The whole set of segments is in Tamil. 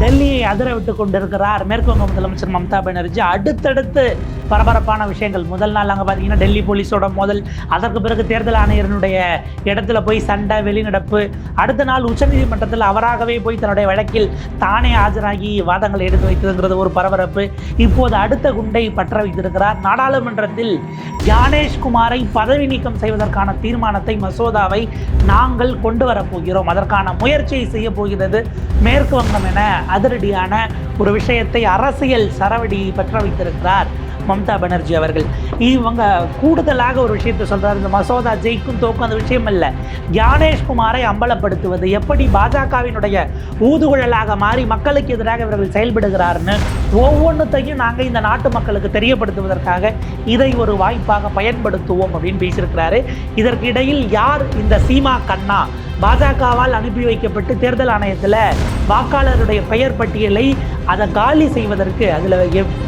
டெல்லியை அதிர விட்டு கொண்டிருக்கிறார். மேற்குவங்க முதலமைச்சர் மம்தா பானர்ஜி. அடுத்தடுத்து பரபரப்பான விஷயங்கள். முதல் நாள் அங்கே பார்த்தீங்கன்னா டெல்லி போலீஸோட மோதல். அதற்கு பிறகு தேர்தல் ஆணையரனுடைய இடத்துல போய் சண்டை வெளிநடப்பு. அடுத்த நாள் உச்சநீதிமன்றத்தில் அவராகவே போய் தன்னுடைய வழக்கில் தானே ஆஜராகி வாதங்களை எடுத்து வைத்ததுங்கிறது ஒரு பரபரப்பு. இப்போது அடுத்த குண்டை பற்ற வைத்திருக்கிறார். நாடாளுமன்றத்தில் ஞானேஷ்குமாரை பதவி நீக்கம் செய்வதற்கான தீர்மானத்தை மசோதாவை நாங்கள் கொண்டு வரப்போகிறோம் அதற்கான முயற்சியை செய்ய போகிறது மேற்கு வங்கம் என அதிரடியான ஒரு விஷயத்தை அரசியல் சரவடி பற்ற வைத்திருக்கிறார். மம்தா பானர்ஜி அவர்கள். இவங்க கூடுதலாக ஒரு விஷயத்தை சொல்கிறார் இந்த மசோதா ஜெயிக்கும் தோக்கும் அந்த விஷயம் இல்லை ஞானேஷ்குமாரை அம்பலப்படுத்துவது எப்படி பாஜகவினுடைய ஊதுகுழலாக மாறி மக்களுக்கு எதிராக இவர்கள் செயல்படுகிறார்னு ஒவ்வொன்றுத்தையும் நாங்கள் இந்த நாட்டு மக்களுக்கு தெரியப்படுத்துவதற்காக இதை ஒரு வாய்ப்பாக பயன்படுத்துவோம் அப்படின்னு பேசியிருக்கிறாரு. இதற்கு இடையில் யார் இந்த சீமா கண்ணா? பாஜகவால் அனுப்பி வைக்கப்பட்டு தேர்தல் ஆணையத்தில் வாக்காளருடைய பெயர் பட்டியலை அதை காலி செய்வதற்கு அதில்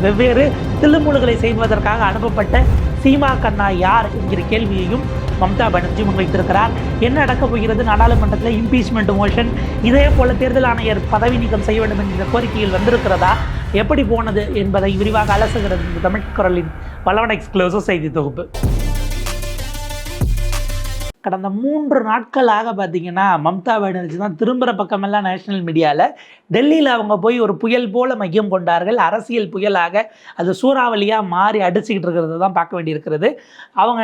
வெவ்வேறு தில்லுமுழுகளை செய்வதற்காக அனுப்பப்பட்ட சீமா கண்ணா யார் என்கிற கேள்வியையும் மம்தா பானர்ஜி முன்வைத்திருக்கிறார். என்ன நடக்கப் போகிறது? நாடாளுமன்றத்தில் இம்பீச்மெண்ட் மோஷன் இதே போல தேர்தல் ஆணையர் பதவி நீக்கம் செய்ய வேண்டும் என்கிற கோரிக்கையில் வந்திருக்கிறதா? எப்படி போனது என்பதை விரிவாக அலசுகிறது இந்த தமிழ் குரலின் பலவன எக்ஸ்க்ளூசிவ் செய்தி தொகுப்பு. கடந்த மூன்று நாட்களாக பார்த்தீங்கன்னா மம்தா பானர்ஜி தான் திரும்புகிற பக்கமெல்லாம் நேஷனல் மீடியாவில் டெல்லியில் அவங்க போய் ஒரு புயல் போல மையம் கொண்டார்கள். அரசியல் புயலாக அது சூறாவளியாக மாறி அடிச்சுக்கிட்டு இருக்கிறது தான் பார்க்க வேண்டியிருக்கிறது. அவங்க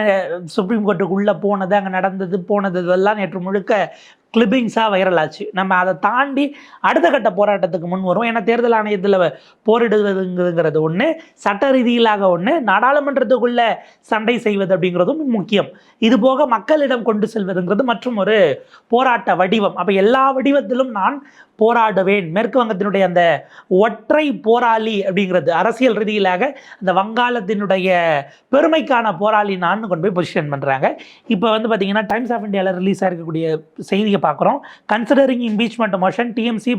சுப்ரீம் கோர்ட்டுக்குள்ளே போனது அங்கே நடந்தது போனது இதெல்லாம் நேற்று முழுக்க கிளிப்பிங்ஸாக வைரல் ஆச்சு. நம்ம அதை தாண்டி அடுத்த கட்ட போராட்டத்துக்கு முன் வரும் ஏன்னா தேர்தல் ஆணையத்தில் போரிடுவதுங்கிறது ஒன்று சட்ட ரீதியிலாக ஒன்று நாடாளுமன்றத்துக்குள்ளே சண்டை செய்வது அப்படிங்கிறதும் முக்கியம். இது போக மக்களிடம் கொண்டு செல்வதுங்கிறது மற்றும் ஒரு போராட்ட வடிவம். அப்போ எல்லா வடிவத்திலும் நான் போராடுவேன். மேற்கு வங்கத்தினுடைய அந்த ஒற்றை போராளி அப்படிங்கிறது அரசியல் ரீதியிலாக அந்த வங்காளத்தினுடைய பெருமைக்கான போராளி நான் கொண்டு போய் பொசிஷன் பண்ணுறாங்க இப்போ வந்து பார்த்தீங்கன்னா டைம்ஸ் ஆஃப் இந்தியாவில் ரிலீஸ் ஆகிருக்கக்கூடிய செய்தியை பார்க்குறோம் considering impeachment motion TMC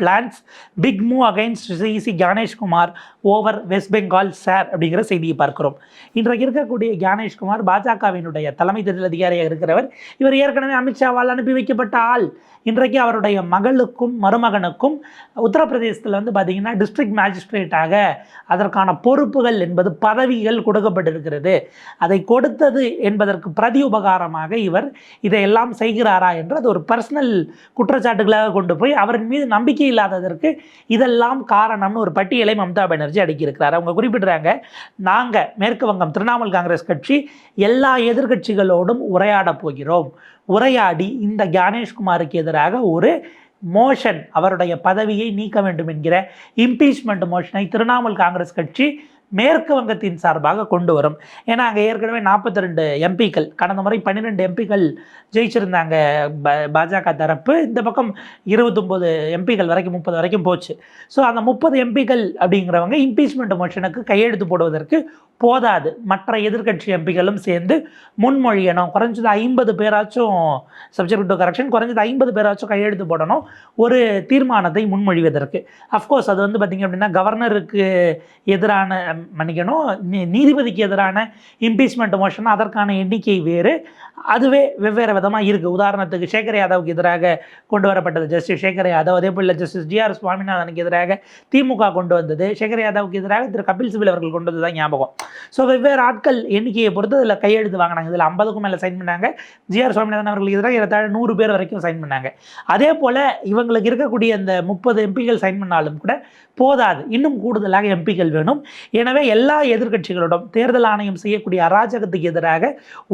plans big move against CC Gyanesh Kumar over West Bengal sir அப்படிங்கிற செய்தியை பார்க்கிறோம். இன்றைக்கு இருக்கக்கூடிய ஞானேஷ்குமார் பாஜகவினுடைய தலைமை தேர்தல் அதிகாரியாக இருக்கிறவர் இவர் ஏற்கனவே அமித்ஷாவால் அனுப்பி வைக்கப்பட்ட ஆள். இன்றைக்கு அவருடைய மகளுக்கும் மருமகனுக்கும் உத்தரப்பிரதேசத்தில் வந்து பார்த்திங்கன்னா டிஸ்ட்ரிக்ட் மேஜிஸ்ட்ரேட்டாக அதற்கான பொறுப்புகள் என்பது பதவிகள் கொடுக்கப்பட்டிருக்கிறது. அதை கொடுத்தது என்பதற்கு பிரதி உபகாரமாக இவர் இதையெல்லாம் செய்கிறாரா என்று அது ஒரு பர்சனல் குற்றச்சாட்டுகளாக கொண்டு போய் அவரின் மீது நம்பிக்கை இல்லாததற்கு இதெல்லாம் காரணம்னு ஒரு பட்டியலை மம்தா பானர்ஜி அடுக்கியிருக்கிறார். அவங்க குறிப்பிடுறாங்க நாங்கள் மேற்கு வங்கம் திரிணாமுல் காங்கிரஸ் கட்சி எல்லா எதிர்க்கட்சிகளோடும் உரையாடப் போகிறோம். உரையாடி இந்த ஞானேஷ்குமாருக்கு எதிராக ஒரு மோஷன் அவருடைய பதவியை நீக்க வேண்டும் என்கிற இம்பீச்மெண்ட் மோஷனை திரிணாமுல் காங்கிரஸ் கட்சி மேற்கு வங்கத்தின் சார்பாக கொண்டு வரும். ஏன்னா அங்கே ஏற்கனவே நாற்பத்தி ரெண்டு எம்பிக்கள் கடந்த முறை பன்னிரெண்டு எம்பிக்கள் ஜெயிச்சிருந்தாங்க. ப பாஜக தரப்பு. இந்த பக்கம் இருபத்தொம்போது எம்பிக்கள் வரைக்கும் முப்பது வரைக்கும் போச்சு. ஸோ அந்த முப்பது எம்பிக்கள் அப்படிங்கிறவங்க இம்பீச்மெண்ட் மோஷனுக்கு கையெழுத்து போடுவதற்கு போதாது. மற்ற எதிர்க்கட்சி எம்பிகளும் சேர்ந்து முன்மொழியணும். குறைஞ்சது ஐம்பது பேராச்சும் சப்ஜெக்ட் டு கரெக்ஷன் குறைஞ்சது ஐம்பது பேராச்சும் கையெழுத்து போடணும். ஒரு தீர்மானத்தை முன்மொழிவதற்கு. அஃப்கோர்ஸ் அது வந்து பார்த்திங்க அப்படின்னா கவர்னருக்கு எதிரான மன்னிக்கணும். நீதிபதிக்கு எதிரான இம்பீச்மெண்ட் மோஷன் அதற்கான எண்ணிக்கை வேறு. அதுவே வெவ்வேறு விதமாக இருக்குது உதாரணத்துக்கு சேகர் யாதவுக்கு எதிராக கொண்டு வரப்பட்டது ஜஸ்டிஸ் சேகர் யாதவ் அதே போல் ஜஸ்டிஸ் ஜிஆர் சுவாமிநாதனுக்கு எதிராக திமுக கொண்டு வந்தது. சேகர் யாதவுக்கு எதிராக திரு கபில் சிபில் அவர்கள் கொண்டு வந்தது தான் ஞாபகம். ஸோ வெவ்வேறு ஆட்கள் எண்ணிக்கையை பொறுத்து இதில் கையெழுத்து வாங்கினாங்க. இதில் ஐம்பதுக்கும் மேலே சைன் பண்ணாங்க. ஜிஆர் சுவாமிநாதன் அவர்களுக்கு எதிராக ஏறத்தாழ நூறு பேர் வரைக்கும் சைன் பண்ணாங்க. அதே போல் இவங்களுக்கு இருக்கக்கூடிய அந்த முப்பது எம்பிகள் சைன் பண்ணாலும் கூட போதாது. இன்னும் கூடுதலாக எம்பிக்கள் வேணும். எனவே எல்லா எதிர்கட்சிகளோடும் தேர்தல் ஆணையம் செய்யக்கூடிய அராஜகத்துக்கு எதிராக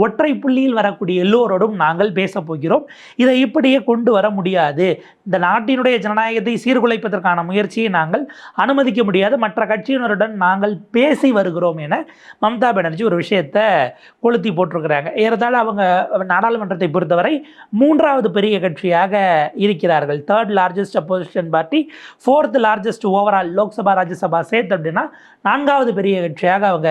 ஒற்றை புள்ளியில் வர வரக்கூடிய எல்லோரோடும் நாங்கள் பேசப் போகிறோம். இதை இப்படியே கொண்டு வர முடியாது. இந்த நாட்டினுடைய ஜனநாயகத்தை சீர்குலைப்பதற்கான முயற்சியை நாங்கள் அனுமதிக்க முடியாது. மற்ற கட்சியினருடன் நாங்கள் பேசி வருகிறோம் என மம்தா பானர்ஜி ஒரு விஷயத்தை கொளுத்தி போட்டிருக்கிறாங்க. ஏறத்தாழ அவங்க நாடாளுமன்றத்தை பொறுத்தவரை மூன்றாவது பெரிய கட்சியாக இருக்கிறார்கள். Third largest opposition party fourth largest overall Lok Sabha Rajya Sabha சேர்த்து அப்படின்னா நான்காவது பெரிய கட்சியாக அவங்க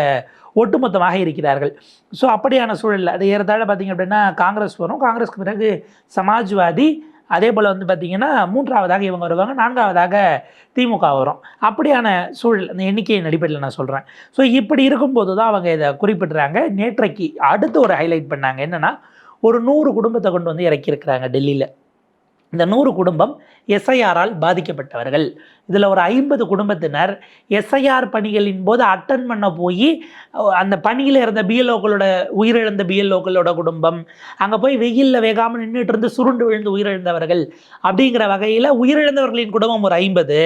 ஒட்டுமொத்தமாக இருக்கிறார்கள். ஸோ அப்படியான சூழலில் அது ஏறத்தாழ பார்த்தீங்க அப்படின்னா காங்கிரஸ் வரும். காங்கிரஸ்க்கு பிறகு சமாஜ்வாதி அதே போல் வந்து பார்த்திங்கன்னா மூன்றாவதாக இவங்க வருவாங்க. நான்காவதாக திமுக வரும். அப்படியான சூழல் அந்த எண்ணிக்கையின் அடிப்படையில் நான் சொல்கிறேன் ஸோ இப்படி இருக்கும்போது தான் அவங்க இதை குறிப்பிட்றாங்க. நேற்றைக்கு அடுத்து ஒரு ஹைலைட் பண்ணாங்க. என்னென்னா ஒரு நூறு குடும்பத்தை கொண்டு வந்து இறக்கியிருக்கிறாங்க டெல்லியில். இந்த நூறு குடும்பம் எஸ்ஐஆரால் பாதிக்கப்பட்டவர்கள். இதில் ஒரு ஐம்பது குடும்பத்தினர் எஸ்ஐஆர் பணிகளின் போது அட்டன் பண்ண போய் அந்த பணியில் இருந்த பிஎல்ஓக்களோட உயிரிழந்த பிஎல்ஓக்களோட குடும்பம் அங்கே போய் வெயிலில் வேகாமல் நின்றுட்டு இருந்து சுருண்டு விழுந்து உயிரிழந்தவர்கள் அப்படிங்கிற வகையில் உயிரிழந்தவர்களின் குடும்பம் ஒரு ஐம்பது.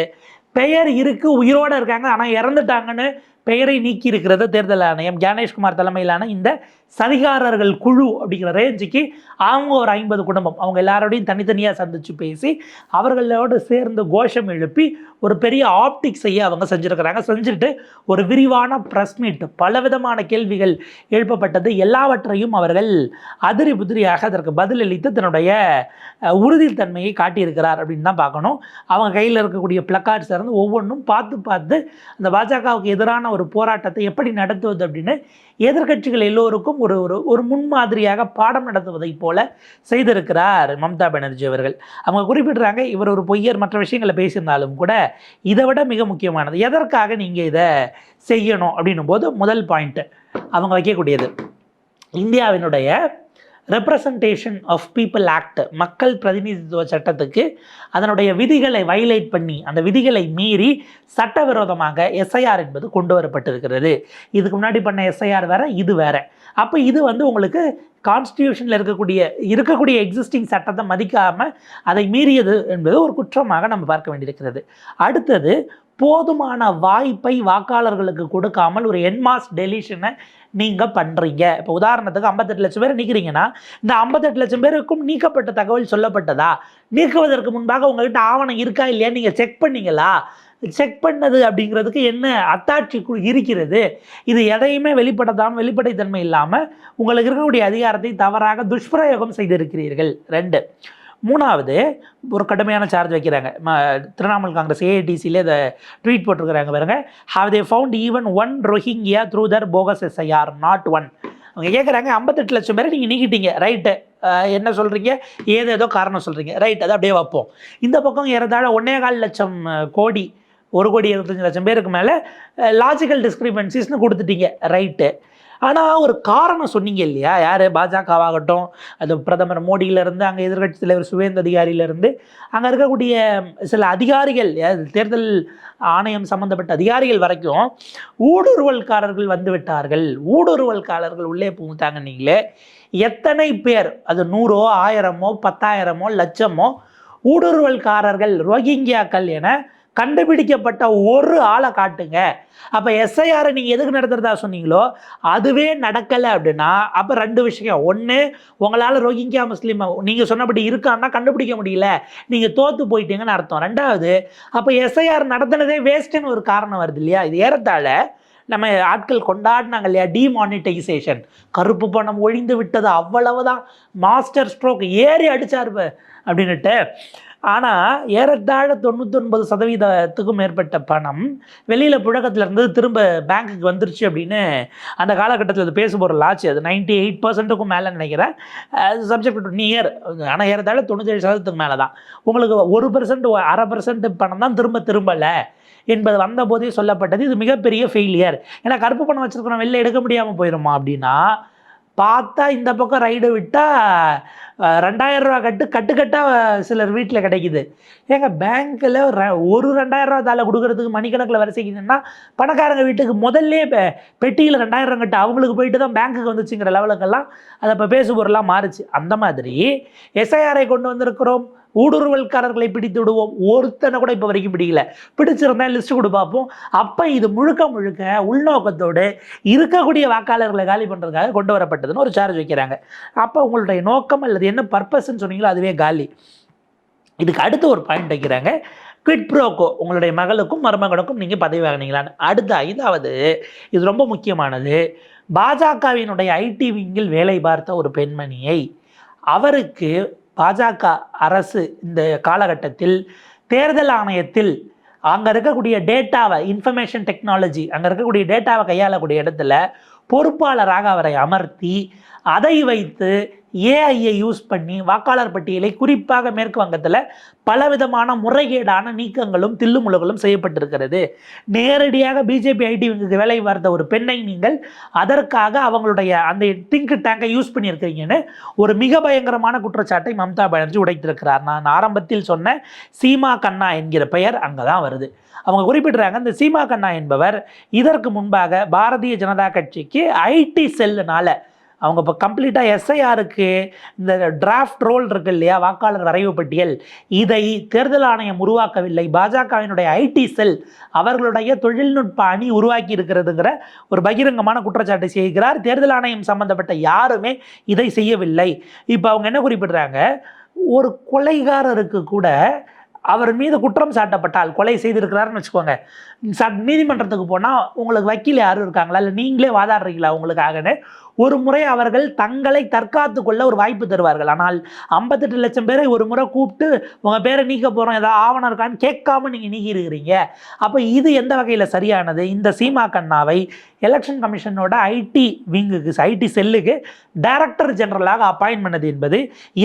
பெயர் இருக்குது உயிரோடு இருக்காங்க ஆனால் இறந்துட்டாங்கன்னு பெயரை நீக்கி இருக்கிறது தேர்தல் ஆணையம். ஜானேஷ்குமார் தலைமையிலான இந்த சதிகாரர்கள் குழு அப்படிங்கிற ரேஞ்சுக்கு அவங்க ஒரு ஐம்பது குடும்பம். அவங்க எல்லாரோடையும் தனித்தனியாக சந்தித்து பேசி அவர்களோடு சேர்ந்து கோஷம் எழுப்பி ஒரு பெரிய ஆப்டிக்ஸையே அவங்க செஞ்சுருக்கிறாங்க. செஞ்சுட்டு ஒரு விரிவான ப்ரெஸ் மீட் பலவிதமான கேள்விகள் எழுப்பப்பட்டது. எல்லாவற்றையும் அவர்கள் அதிரி புதிரியாக அதற்கு பதிலளித்து தன்னுடைய உறுதித்தன்மையை காட்டியிருக்கிறார் அப்படின்னு தான் பார்க்கணும். அவங்க கையில் இருக்கக்கூடிய பிளக்கார்ட்ஸ் இருந்து ஒவ்வொன்றும் பார்த்து பார்த்து அந்த பாஜகவுக்கு எதிரான ஒரு போராட்டத்தை எப்படி நடத்துவது அப்படின்னு எதிர்க்கட்சிகள் எல்லோருக்கும் ஒரு ஒரு ஒரு முன்மாதிரியாக பாடம் நடத்துவதைப் போல செய்திருக்கிறார் மம்தா பானர்ஜி அவர்கள். அவங்க குறிப்பிடுறாங்க இவர் ஒரு பொய்யர் மற்ற விஷயங்களை பேசியிருந்தாலும் கூட இதை விட மிக முக்கியமானது எதற்காக நீங்கள் இதை செய்யணும் அப்படின்னும் போது முதல் பாயிண்ட்டு அவங்க வைக்கக்கூடியது. இந்தியாவினுடைய ரெப்ரசன்டேஷன் ஆஃப் பீப்புள் ஆக்ட் மக்கள் பிரதிநிதித்துவ சட்டத்துக்கு அதனுடைய விதிகளை வயலேட் பண்ணி அந்த விதிகளை மீறி சட்டவிரோதமாக எஸ்ஐஆர் என்பது கொண்டு வரப்பட்டிருக்கிறது. இதுக்கு முன்னாடி பண்ண எஸ்ஐஆர் வேற இது வேற. அப்போ இது வந்து உங்களுக்கு கான்ஸ்டியூஷனில் இருக்கக்கூடிய இருக்கக்கூடிய எக்ஸிஸ்டிங் சட்டத்தை மதிக்காமல் அதை மீறியது என்பது ஒரு குற்றமாக நம்ம பார்க்க வேண்டியிருக்கிறது. அடுத்தது போதுமான வாய்ப்பை வாக்காளர்களுக்கு கொடுக்காமல் ஒரு என்மாஸ் டெலிஷனை நீங்கள் பண்ணுறீங்க இப்போ உதாரணத்துக்கு ஐம்பத்தெட்டு லட்சம் பேர் நீக்கிறீங்கன்னா இந்த ஐம்பத்தெட்டு லட்சம் பேருக்கும் நீக்கப்பட்ட தகவல் சொல்லப்பட்டதா? நீக்குவதற்கு முன்பாக உங்கள்கிட்ட ஆவணம் இருக்கா இல்லையா நீங்கள் செக் பண்ணீங்களா? செக் பண்ணது அப்படிங்கிறதுக்கு என்ன அத்தாட்சி இருக்கிறது? இது எதையுமே வெளிப்படத்தாம வெளிப்படைத்தன்மை இல்லாமல் உங்களுக்கு இருக்கக்கூடிய அதிகாரத்தை தவறாக துஷ்பிரயோகம் செய்திருக்கிறீர்கள். ரெண்டு மூணாவது ஒரு கடுமையான சார்ஜ் வைக்கிறாங்க. திரிணாமுல் காங்கிரஸ் ஏஐடிசியில் இதை ட்வீட் போட்டிருக்கிறாங்க பாருங்க. Have they found even one Rohingya through their bogus SIR not one அவங்க கேட்குறாங்க ஐம்பத்தெட்டு லட்சம் பேரை நீங்கள் நீக்கிட்டீங்க. ரைட்டு என்ன சொல்கிறீங்க ஏதேதோ காரணம் சொல்கிறீங்க ரைட் அதை அப்படியே வைப்போம். இந்த பக்கம் ஏறத்தாழ ஒன்னே கால் லட்சம் கோடி ஒரு கோடி இருபத்தஞ்சி லட்சம் பேருக்கு மேலே லாஜிக்கல் டிஸ்கிரிபன்சிஸ்னு கொடுத்துட்டீங்க. ரைட்டு ஆனால் ஒரு காரணம் சொன்னீங்க இல்லையா? யார்? பாஜகவாகட்டும் அது பிரதமர் மோடியிலேருந்து அங்கே எதிர்கட்சி தலைவர் சுவேந்த அதிகாரியிலேருந்து அங்கே இருக்கக்கூடிய சில அதிகாரிகள் தேர்தல் ஆணையம் சம்மந்தப்பட்ட அதிகாரிகள் வரைக்கும் ஊடுருவல்காரர்கள் வந்து விட்டார்கள். ஊடுருவல்காரர்கள் உள்ளே புகுத்தாங்க நீங்களே எத்தனை பேர்? அது நூறோ ஆயிரமோ பத்தாயிரமோ லட்சமோ ஊடுருவல்காரர்கள் ரோஹிங்கியாக்கள் என கண்டுபிடிக்கப்பட்ட ஒரு ஆளை காட்டுங்க. அப்போ எஸ்ஐஆரை நீங்கள் எதுக்கு நடத்துகிறதா சொன்னீங்களோ அதுவே நடக்கலை அப்படின்னா அப்போ ரெண்டு விஷயம். ஒன்று உங்களால் ரோஹிங்கியா முஸ்லீம் நீங்கள் சொன்னபடி இருக்கான்னா கண்டுபிடிக்க முடியல. நீங்கள் தோற்று போயிட்டீங்கன்னு அர்த்தம். ரெண்டாவது அப்போ எஸ்ஐஆர் நடத்துனதே வேஸ்ட்டுன்னு ஒரு காரணம் வருது இல்லையா? இது ஏறத்தாழ நம்ம ஆட்கள் கொண்டாடினாங்க இல்லையா? டிமானிட்டைசேஷன் கருப்பு பணம் ஒழிந்து விட்டது அவ்வளவுதான். மாஸ்டர் ஸ்ட்ரோக் ஏறி அடித்தார் அப்படின்ட்டு அப்படின்னுட்டு ஆனால் ஏறத்தாழ தொண்ணூத்தொன்பது சதவீதத்துக்கும் மேற்பட்ட பணம் வெளியில் புழக்கத்தில் இருந்தது திரும்ப பேங்க்குக்கு வந்துருச்சு அப்படின்னு அந்த காலகட்டத்தில் அது பேச போகிற ஆச்சு. அது நைன்டி எயிட் பர்சன்ட்டுக்கும் மேலே நினைக்கிறேன். அது சப்ஜெக்ட் டு நியர் ஆனால் ஏறத்தாழ தொண்ணூத்தேழு சதவீதத்துக்கு மேலே தான். உங்களுக்கு ஒரு பர்சன்ட் அரை பர்சன்ட் பணம் தான் திரும்ப திரும்பலை என்பது வந்தபோதே சொல்லப்பட்டது. இது மிகப்பெரிய ஃபெயிலியர் ஏன்னா கருப்பு பணம் வச்சுருக்கிறோம் வெளில எடுக்க முடியாமல் போயிடுமா அப்படின்னா பார்த்தா இந்த பக்கம் ரைடு விட்டால் ரெண்டாயிரரூவா கட்டு கட்டுக்கட்டாக சிலர் வீட்டில் கிடைக்குது. ஏங்க பேங்க்கில் ஒரு ரெண்டாயிரரூவா தால கொடுக்குறதுக்கு மணிக்கணக்கில் வரிசைக்குன்னா பணக்காரங்க வீட்டுக்கு முதல்ல பெ- பெட்டியில் ரெண்டாயிரம் கட்டு அவங்களுக்கு போயிட்டு தான் பேங்க்குக்கு வந்துச்சுங்கிற லெவலுக்கெல்லாம் அதை இப்போ பேசு பொருளாக மாறுச்சு. அந்த மாதிரி எஸ்ஐஆரை கொண்டு வந்திருக்கிறோம். ஊடுருவல்காரர்களை பிடித்து விடுவோம். ஒருத்தனை கூட இப்போ வரைக்கும் பிடிக்கல. பிடிச்சிருந்தா லிஸ்ட் கொடு பார்ப்போம் அப்போ இது முழுக்க முழுக்க உள்நோக்கத்தோடு இருக்கக்கூடிய வாக்காளர்களை காலி பண்ணுறதுக்காக கொண்டு வரப்பட்டதுன்னு ஒரு சார்ஜ் வைக்கிறாங்க. அப்போ உங்களுடைய நோக்கம் அல்லது என்ன பர்பஸ்ன்னு சொன்னீங்களோ அதுவே காலி. இதுக்கு அடுத்து ஒரு பாயிண்ட் வைக்கிறாங்க. குவிட் ப்ரோக்கோ உங்களுடைய மகளுக்கும் மருமகனுக்கும் நீங்கள் பதவி வாங்கினீங்களான்னு. அடுத்த ஐந்தாவது இது ரொம்ப முக்கியமானது. பாஜகவினுடைய ஐடி விங்கில் வேலை பார்த்த ஒரு பெண்மணியை அவருக்கு பாஜக அரசு இந்த காலகட்டத்தில் தேர்தல் ஆணையத்தில் அங்கே இருக்கக்கூடிய டேட்டாவை இன்ஃபர்மேஷன் டெக்னாலஜி அங்கே இருக்கக்கூடிய டேட்டாவை கையாளக்கூடிய இடத்துல பொறுப்பாளராக அவரை அமர்த்தி அதை வைத்து ஏஐயை யூஸ் பண்ணி வாக்காளர் பட்டியலை குறிப்பாக மேற்கு வங்கத்தில் பலவிதமான முறைகேடான நீக்கங்களும் தில்லுமுழுகளும் செய்யப்பட்டிருக்கிறது. நேரடியாக பிஜேபி ஐடி வேலை பார்த்த ஒரு பெண்ணை நீங்கள் அதற்காக அவங்களுடைய அந்த திங்க் டேங்கை யூஸ் பண்ணியிருக்கிறீங்கன்னு ஒரு மிக பயங்கரமான குற்றச்சாட்டை மம்தா பானர்ஜி உடைத்திருக்கிறார். நான் ஆரம்பத்தில் சொன்ன சீமா கண்ணா என்கிற பெயர் அங்கே தான் வருது. அவங்க குறிப்பிடுறாங்க இந்த சீமா கண்ணா என்பவர் இதற்கு முன்பாக பாரதிய ஜனதா கட்சிக்கு ஐடி செல்லுனால அவங்க இப்போ கம்ப்ளீட்டாக எஸ்ஐஆருக்கு இந்த டிராஃப்ட் ரோல் இருக்கு இல்லையா? வாக்காளர் வரைவு பட்டியல். இதை தேர்தல் ஆணையம் உருவாக்கவில்லை. பாஜகவினுடைய ஐடி செல் அவர்களுடைய தொழில்நுட்ப அணி உருவாக்கி இருக்கிறதுங்கிற ஒரு பகிரங்கமான குற்றச்சாட்டை செய்கிறார். தேர்தல் ஆணையம் சம்பந்தப்பட்ட யாருமே இதை செய்யவில்லை. இப்போ அவங்க என்ன குறிப்பிடுறாங்க? ஒரு கொலைகாரருக்கு கூட அவர் மீது குற்றம் சாட்டப்பட்டால் கொலை செய்திருக்கிறாருன்னு வச்சுக்கோங்க. சட் நீதிமன்றத்துக்கு போனால் உங்களுக்கு வக்கீல் யாரும் இருக்காங்களா? இல்லை நீங்களே வாதாடுறீங்களா உங்களுக்காகன்னு? ஒரு முறை அவர்கள் தங்களை தற்காத்து கொள்ள ஒரு வாய்ப்பு தருவார்கள். ஆனால் ஐம்பத்தெட்டு லட்சம் பேரை ஒரு முறை கூப்பிட்டு உங்கள் பேரை நீக்க போகிறோம் ஏதாவது ஆவணம் இருக்கான்னு கேட்காம நீங்கள் நீக்கிருக்கிறீங்க அப்போ இது எந்த வகையில் சரியானது? இந்த சீமா கண்ணாவை எலெக்ஷன் கமிஷனோட ஐடி விங்குக்கு ஐடி செல்லுக்கு டைரக்டர் ஜெனரலாக அப்பாயின்ட் பண்ணது என்பது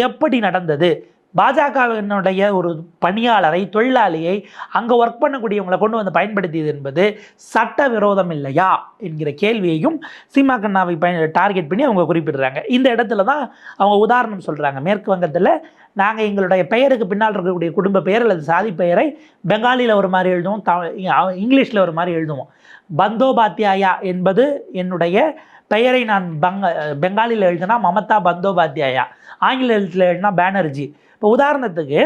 எப்படி நடந்தது? பாஜகவினுடைய ஒரு பணியாளரை தொழிலாளியை அங்கே ஒர்க் பண்ணக்கூடியவங்களை கொண்டு வந்து பயன்படுத்தியது என்பது சட்ட விரோதம் இல்லையா என்கிற கேள்வியையும் சீமா கண்ணாவை பயன் டார்கெட் பண்ணி அவங்க குறிப்பிடுறாங்க. இந்த இடத்துல தான் அவங்க உதாரணம் சொல்கிறாங்க மேற்கு வங்கத்தில் நாங்கள் எங்களுடைய பெயருக்கு பின்னால் இருக்கக்கூடிய குடும்ப பெயர் அல்லது சாதி பெயரை பெங்காலியில் ஒரு மாதிரி எழுதுவோம் த இங்கிலீஷில் ஒரு மாதிரி எழுதுவோம். பந்தோபாத்யாயா என்பது என்னுடைய பெயரை நான் பங்க பெங்காலியில் எழுதினா மமதா பந்தோபாத்தியாயா ஆங்கில எழுத்தில் எழுதினா பேனர்ஜி. இப்போ உதாரணத்துக்கு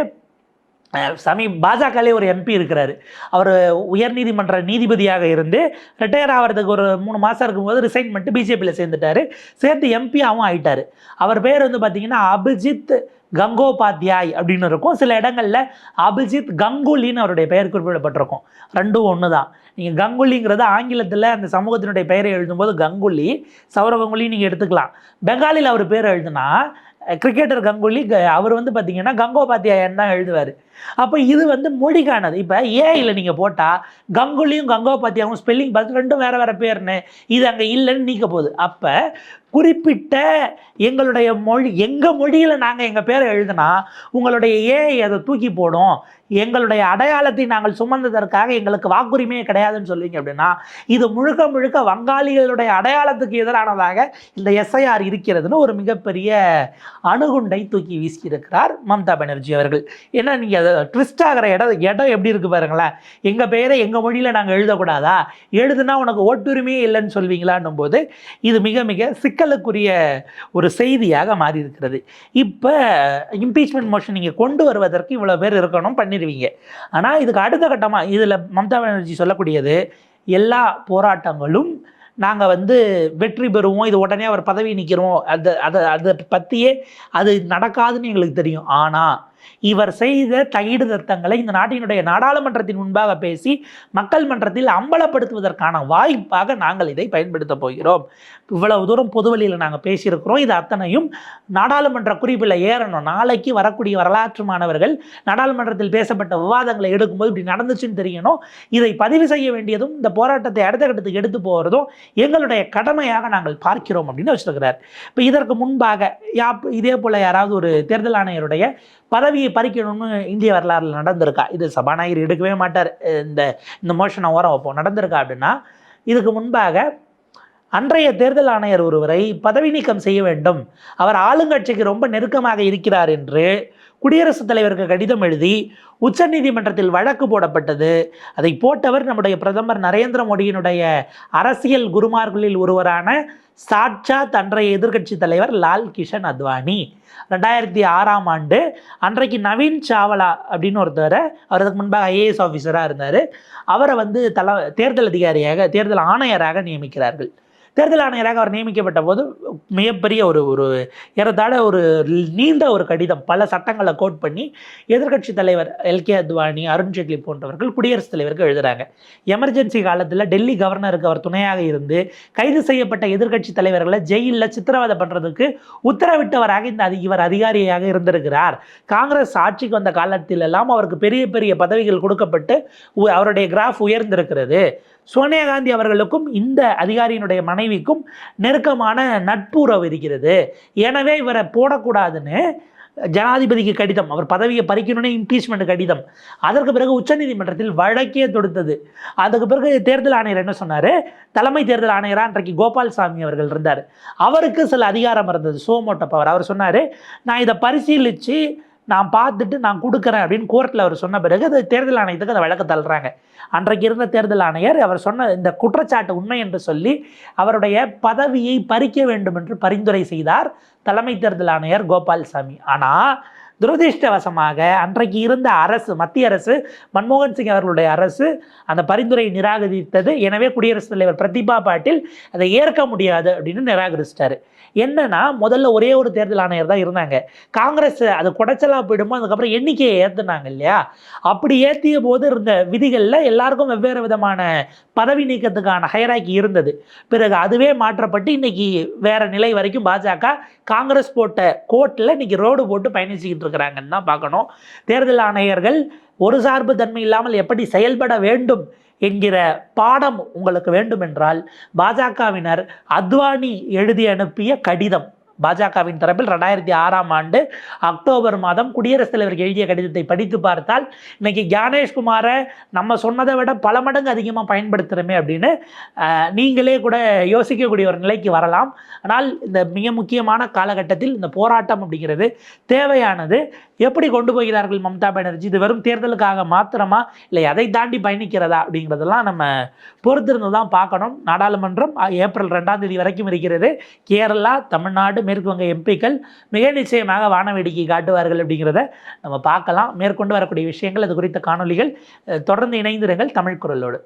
சமீ பாஜகலே ஒரு எம்பி இருக்கிறாரு. அவர் உயர்நீதிமன்ற நீதிபதியாக இருந்து ரிட்டையர் ஆகிறதுக்கு ஒரு மூணு மாதம் இருக்கும்போது ரிசைன் பண்ணிட்டு பிஜேபியில் சேர்ந்துட்டாரு. சேர்த்து எம்பியாகவும் ஆயிட்டாரு. அவர் பேர் வந்து பார்த்தீங்கன்னா அபிஜித் கங்கோபாத்யாய் அப்படின்னு இருக்கும். சில இடங்களில் அபிஜித் கங்குலின்னு அவருடைய பெயர் குறிப்பிடப்பட்டிருக்கும். ரெண்டும் ஒன்று தான் நீங்கள் கங்குலிங்கிறது ஆங்கிலத்தில் அந்த சமூகத்தினுடைய பெயரை எழுதும்போது கங்குலி சௌரவ கங்குலி நீங்கள் எடுத்துக்கலாம். பெங்காலியில் அவர் பேர் எழுதுனா கிரிக்கெட்டர் கங்குலி அவர் வந்து பார்த்தீங்கன்னா கங்கோபாத்தியாயன் தான் எழுதுவார். அப்போ இது வந்து மொழிக்கானது. இப்போ ஏஐயில் நீங்கள் போட்டால் கங்குலியும் கங்கோபாத்தியாவும் ஸ்பெல்லிங் பார்த்து ரெண்டும் வேறு வேறு பேர்னு இது அங்கே இல்லைன்னு நீக்க போகுது. அப்போ குறிப்பிட்ட எங்களுடைய மொழி எங்கள் மொழியில் நாங்கள் எங்கள் பேரை எழுதுனா உங்களுடைய ஏஐ அதை தூக்கி போடும். எங்களுடைய அடையாளத்தை நாங்கள் சுமந்ததற்காக எங்களுக்கு வாக்குரிமையே கிடையாதுன்னு சொல்லுவீங்க அப்படின்னா இது முழுக்க முழுக்க வங்காளிகளுடைய அடையாளத்துக்கு எதிரானதாக இந்த எஸ்ஐஆர் இருக்கிறதுன்னு ஒரு மிகப்பெரிய அணுகுண்டை தூக்கி வீசியிருக்கிறார் மம்தா பானர்ஜி அவர்கள். ஏன்னா நீங்கள் அதை ட்விஸ்ட் ஆகிற இடம் இடம் எப்படி இருக்கு பாருங்களேன். எங்கள் பெயரை எங்கள் மொழியில் நாங்கள் எழுதக்கூடாதா? எழுதுனா உனக்கு ஓட்டுரிமையே இல்லைன்னு சொல்வீங்களான்னும் போது இது மிக மிக சிக்கலுக்குரிய ஒரு செய்தியாக மாறி இருக்கிறது இப்போ இம்பீச்மெண்ட் மோஷன் நீங்கள் கொண்டு வருவதற்கு இவ்வளோ பேர் இருக்கணும் பண்ணிடுவீங்க ஆனால் இதுக்கு அடுத்த கட்டமாக இதில் மம்தா பானர்ஜி சொல்லக்கூடியது எல்லா போராட்டங்களும் நாங்கள் வந்து வெற்றி பெறுவோம் இது உடனே அவர் பதவி நிற்கிறோம் அது அதை அதை பற்றியே அது நடக்காதுன்னு எங்களுக்கு தெரியும். ஆனால் இவர் செய்த தகிடு தத்தங்களை இந்த நாட்டினுடைய நாடாளுமன்றத்தின் முன்பாக பேசி மக்கள் மன்றத்தில் அம்பலப்படுத்துவதற்கான வாய்ப்பாக நாங்கள் இதை பயன்படுத்தப் போகிறோம். இவ்வளவு தூரம் பொதுவெளியில் நாங்கள் பேசியிருக்கிறோம். இது அத்தனையும் நாடாளுமன்ற குறிப்பில் ஏறணும். நாளைக்கு வரக்கூடிய வரலாற்று மாணவர்கள் நாடாளுமன்றத்தில் பேசப்பட்ட விவாதங்களை எடுக்கும்போது இப்படி நடந்துச்சுன்னு தெரியணும். இதை பதிவு செய்ய வேண்டியதும் இந்த போராட்டத்தை அடுத்த கட்டத்துக்கு எடுத்து போகிறதும் எங்களுடைய கடமையாக நாங்கள் பார்க்கிறோம் அப்படின்னு வச்சிருக்கிறார். இப்போ இதற்கு முன்பாக யா இதே போல் யாராவது ஒரு தேர்தல் ஆணையருடைய பதவியை பறிக்கணும்னு இந்திய வரலாறுல நடந்திருக்கா? இது சபாநாயகர் எடுக்கவே மாட்டார். இந்த இந்த மோஷனை ஓரம் வைப்போம். நடந்திருக்கா அப்படின்னா இதுக்கு முன்பாக அன்றைய தேர்தல் ஆணையர் ஒருவரை பதவி நீக்கம் செய்ய வேண்டும். அவர் ஆளுங்கட்சிக்கு ரொம்ப நெருக்கமாக இருக்கிறார் என்று குடியரசுத் தலைவருக்கு கடிதம் எழுதி உச்சநீதிமன்றத்தில் வழக்கு போடப்பட்டது. அதை போட்டவர் நம்முடைய பிரதமர் நரேந்திர மோடியினுடைய அரசியல் குருமார்களில் ஒருவரான சாட்சாத் அன்றைய எதிர்க்கட்சி தலைவர் லால் கிஷன் அத்வானி. ரெண்டாயிரத்தி ஆறாம் ஆண்டு அன்றைக்கு நவீன் சாவலா அப்படின்னு ஒருத்தர் அவர் அதுக்கு முன்பாக ஐஏஎஸ் ஆஃபீஸராக இருந்தார். அவரை வந்து தல தேர்தல் அதிகாரியாக தேர்தல் ஆணையராக நியமிக்கிறார்கள். தேர்தல் ஆணையராக அவர் நியமிக்கப்பட்ட போது மிகப்பெரிய ஒரு ஒரு ஏறத்தாழ ஒரு நீண்ட ஒரு கடிதம் பல சட்டங்களை கோட் பண்ணி எதிர்க்கட்சி தலைவர் எல்கே அத்வானி அருண்ஜேட்லி போன்றவர்கள் குடியரசுத் தலைவருக்கு எழுதுறாங்க. எமர்ஜென்சி காலத்தில் டெல்லி கவர்னருக்கு அவர் துணையாக இருந்து கைது செய்யப்பட்ட எதிர்க்கட்சி தலைவர்களை ஜெயிலில் சித்திரவதை பண்ணுறதுக்கு உத்தரவிட்டவராக இந்த அதி இவர் அதிகாரியாக இருந்திருக்கிறார். காங்கிரஸ் ஆட்சிக்கு வந்த காலத்தில் எல்லாம் அவருக்கு பெரிய பெரிய பதவிகள் கொடுக்கப்பட்டு உ- அவருடைய கிராஃப் உயர்ந்திருக்கிறது. சோனியா காந்தி அவர்களுக்கும் இந்த அதிகாரியினுடைய மனைவிக்கும் நெருக்கமான நட்புறவு இருக்கிறது. எனவே இவரை போடக்கூடாதுன்னு ஜனாதிபதிக்கு கடிதம் அவர் பதவியை பறிக்கணும்னே இம்பீச்மெண்ட் கடிதம் அதற்கு பிறகு உச்சநீதிமன்றத்தில் வழக்கே தொடுத்தது. அதுக்கு பிறகு தேர்தல் ஆணையர் என்ன சொன்னார்? தலைமை தேர்தல் ஆணையராக அன்றைக்கு கோபால்சாமி அவர்கள் இருந்தார். அவருக்கு சில அதிகாரம் இருந்தது சோமோட்ட பவர் அவர் சொன்னார் நான் இதை பரிசீலித்து நான் பார்த்துட்டு நான் கொடுக்குறேன் அப்படின்னு கோர்ட்டில் அவர் சொன்ன பிறகு அது தேர்தல் ஆணையத்துக்கு அதை வழக்கு தள்ளுறாங்க. அன்றைக்கு இருந்த தேர்தல் ஆணையர் அவர் சொன்ன இந்த குற்றச்சாட்டு உண்மை என்று சொல்லி அவருடைய பதவியை பறிக்க வேண்டும் என்று பரிந்துரை செய்தார் தலைமை தேர்தல் ஆணையர் கோபால்சாமி. ஆனால் துரதிருஷ்டவசமாக அன்றைக்கு இருந்த அரசு மத்திய அரசு மன்மோகன் சிங் அவர்களுடைய அரசு அந்த பரிந்துரையை நிராகரித்தது. எனவே குடியரசுத் தலைவர் பிரதிபா பாட்டில் அதை ஏற்க முடியாது அப்படின்னு நிராகரிச்சிட்டாரு. என்னன்னா முதல்ல ஒரே ஒரு தேர்தல் ஆணையர் தான் இருந்தாங்க. காங்கிரஸ் அது குடைச்சலாக போயிடுமோ அதுக்கப்புறம் எண்ணிக்கையை ஏற்றுனாங்க இல்லையா? அப்படி ஏற்றிய போது இருந்த விதிகளில் எல்லாருக்கும் வெவ்வேறு விதமான பதவி நீக்கத்துக்கான ஹைராக்கி இருந்தது. பிறகு அதுவே மாற்றப்பட்டு இன்னைக்கு வேற நிலை வரைக்கும் பாஜக காங்கிரஸ் போட்ட கோர்ட்டில் இன்னைக்கு ரோடு போட்டு பயணிச்சுக்கிட்டு கொடுக்குறாங்கன்னு தான் பார்க்கணும். தேர்தல் ஆணையர்கள் ஒரு சார்பு தன்மை இல்லாமல் எப்படி செயல்பட வேண்டும் என்கிற பாடம் உங்களுக்கு வேண்டுமென்றால் பாஜகவினர் அத்வானி எழுதி அனுப்பிய கடிதம். பாஜகவின் தரப்பில் ரெண்டாயிரத்தி ஆறாம் ஆண்டு அக்டோபர் மாதம் குடியரசுத் தலைவருக்கு எழுதிய கடிதத்தை படித்து பார்த்தால் இன்னைக்கு ஞானேஷ்குமாரை நம்ம சொன்னதை விட பல மடங்கு அதிகமாக பயன்படுத்துகிறோமே அப்படின்னு நீங்களே கூட யோசிக்கக்கூடிய ஒரு நிலைக்கு வரலாம். ஆனால் இந்த மிக முக்கியமான காலகட்டத்தில் இந்த போராட்டம் அப்படிங்கிறது தேவையானது. எப்படி கொண்டு போகிறார்கள் மம்தா பானர்ஜி? இது வெறும் தேர்தலுக்காக மாத்திரமா? இல்லை அதை தாண்டி பயணிக்கிறதா அப்படிங்கிறதெல்லாம் நம்ம பொறுத்திருந்து தான் பார்க்கணும். நாடாளுமன்றம் ஏப்ரல் ரெண்டாம் தேதி வரைக்கும் இருக்கிறது. கேரளா தமிழ்நாடு மேற்கு வங்க எம்பிக்கள் மிக நிச்சயமாக வான வேடிக்கை காட்டுவார்கள் அப்படிங்கிறத நம்ம பார்க்கலாம். மேற்கொண்டு வரக்கூடிய விஷயங்கள் அது குறித்த காணொளிகள் தொடர்ந்து இணைந்திருங்கள் தமிழ் குரலோடு.